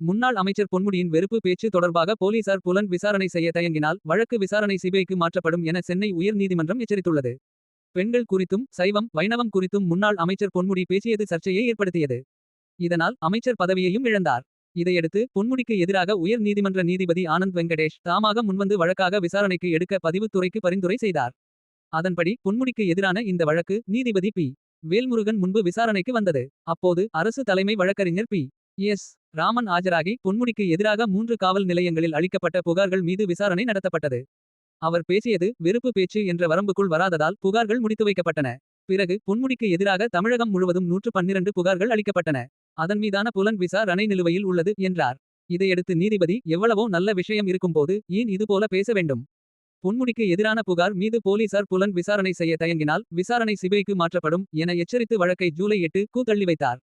முன்னாள் அமைச்சர் பொன்முடியின் வெறுப்பு பேச்சு தொடர்பாக போலீசார் புலன் விசாரணை செய்ய தயங்கினால் வழக்கு விசாரணை சிபிஐக்கு மாற்றப்படும் என சென்னை உயர் நீதிமன்றம் எச்சரித்துள்ளது. பெண்கள் குறித்தும் சைவம் வைணவம் குறித்தும் முன்னாள் அமைச்சர் பொன்முடி பேசியது சர்ச்சையை ஏற்படுத்தியது. இதனால் அமைச்சர் பதவியையும் இழந்தார். இதையடுத்து பொன்முடிக்கு எதிராக உயர் நீதிமன்ற நீதிபதி ஆனந்த் வெங்கடேஷ் தாமாக முன்வந்து வழக்காக விசாரணைக்கு எடுக்க பதிவுத்துறைக்கு பரிந்துரை செய்தார். அதன்படி பொன்முடிக்கு எதிரான இந்த வழக்கு நீதிபதி பி. வேல்முருகன் முன்பு விசாரணைக்கு வந்தது. அப்போது அரசு தலைமை வழக்கறிஞர் பி. எஸ். ராமன் ஆஜராகி பொன்முடிக்கு எதிராக மூன்று காவல் நிலையங்களில் அளிக்கப்பட்ட புகார்கள் மீது விசாரணை நடத்தப்பட்டது. அவர் பேசியது வெறுப்பு பேச்சு என்ற வரம்புக்குள் வராததால் புகார்கள் முடித்து வைக்கப்பட்டன. பிறகு பொன்முடிக்கு எதிராக தமிழகம் முழுவதும் நூற்று பன்னிரண்டு புகார்கள் அளிக்கப்பட்டன. அதன் மீதான புலன் விசாரணை நிலுவையில் உள்ளது என்றார். இதையடுத்து நீதிபதி எவ்வளவோ நல்ல விஷயம் இருக்கும்போது ஏன் இதுபோல பேச வேண்டும். பொன்முடிக்கு எதிரான புகார் மீது போலீசார் புலன் விசாரணை செய்ய தயங்கினால் விசாரணை சிபிஐக்கு மாற்றப்படும் என எச்சரித்து வழக்கை ஜூலை எட்டு கூத்தள்ளி தள்ளி வைத்தார்.